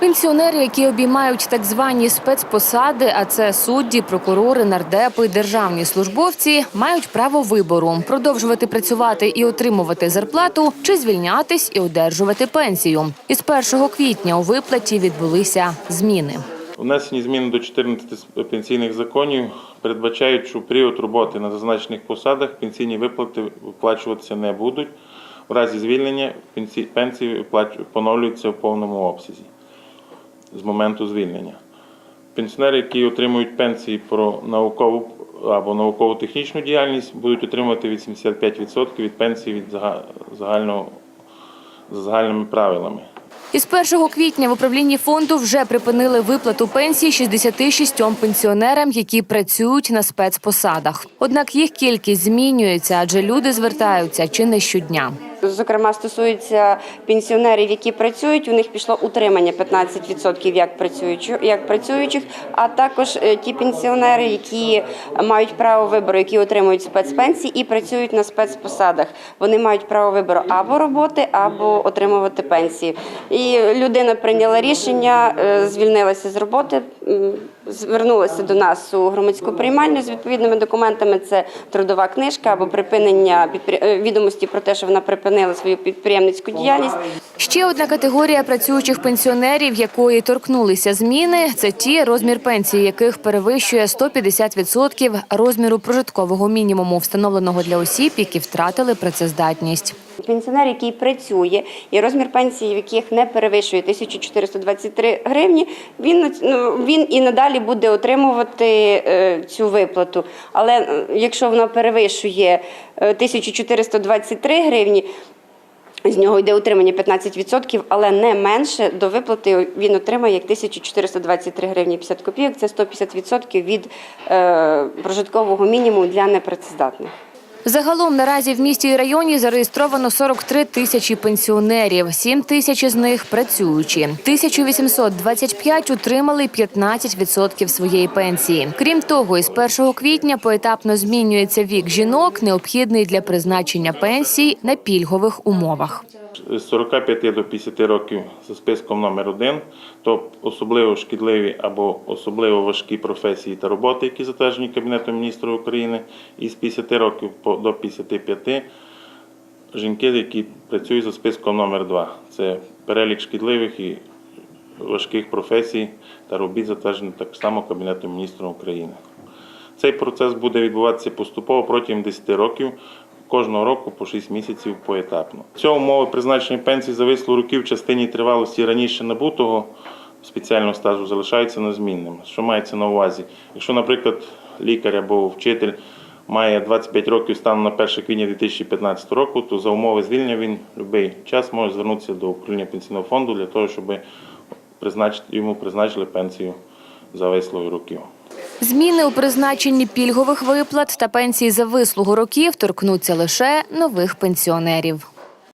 Пенсіонери, які обіймають так звані спецпосади, а це судді, прокурори, нардепи, державні службовці, мають право вибору продовжувати працювати і отримувати зарплату, чи звільнятись і одержувати пенсію. Із 1 квітня у виплаті відбулися зміни. Внесені зміни до 14 пенсійних законів передбачають, що в період роботи на зазначених посадах пенсійні виплати виплачуватися не будуть. В разі звільнення пенсії поновлюються в повному обсязі з моменту звільнення. Пенсіонери, які отримують пенсії про наукову або науково-технічну діяльність, будуть отримувати 85% від пенсії від зага- загального за загальними правилами. Із 1 квітня в управлінні фонду вже припинили виплату пенсії 66 пенсіонерам, які працюють на спецпосадах. Однак їх кількість змінюється, адже люди звертаються чи не щодня. Зокрема, стосується пенсіонерів, які працюють. У них пішло утримання 15% як працюючих, як працюючих, а також е, ті пенсіонери, які мають право вибору, які отримують спецпенсії і працюють на спецпосадах. Вони мають право вибору або роботи, або отримувати пенсії. І людина прийняла рішення, е, звільнилася з роботи, звернулася до нас у громадську приймальню з відповідними документами. Це трудова книжка або припинення е, відомості про те, що вона припинила свою підприємницьку діяльність. Ще одна категорія працюючих пенсіонерів, якої торкнулися зміни, це ті, розмір пенсії яких перевищує 150% розміру прожиткового мінімуму, встановленого для осіб, які втратили працездатність. Пенсіонер, який працює, і розмір пенсії, в яких не перевищує 1423 гривні, він, ну, він і надалі буде отримувати е, цю виплату. Але е, якщо вона перевищує е, 1423 гривні, з нього йде утримання 15%, але не менше до виплати він отримає як 1423 гривні 50 копійок. Це 150% від е, прожиткового мінімуму для непрацездатних. Загалом наразі в місті і районі зареєстровано 43 тисячі пенсіонерів, 7 тисяч із них працюючі. 1825 отримали 15% своєї пенсії. Крім того, із 1 квітня поетапно змінюється вік жінок, необхідний для призначення пенсій на пільгових умовах. З 45 до 50 років за списком номер 1 то особливо шкідливі або особливо важкі професії та роботи, які затверджені Кабінетом міністрів України, і з 50 років до 55 жінки, які працюють за списком номер 2 Це перелік шкідливих і важких професій та робіт, затверджений так само Кабінетом міністрів України. Цей процес буде відбуватися поступово протягом 10 років, кожного року по 6 місяців поетапно. Цього умови призначення пенсії за вислугу років в частині тривалості раніше набутого спеціального стажу залишаються незмінними. Що мається на увазі? Якщо, наприклад, лікар або вчитель має 25 років станом на 1 квітня 2015 року, то за умови звільнення він будь-який час може звернутися до управління пенсійного фонду для того, щоб призначити, йому призначили пенсію за років. Зміни у призначенні пільгових виплат та пенсій за вислугу років торкнуться лише нових пенсіонерів.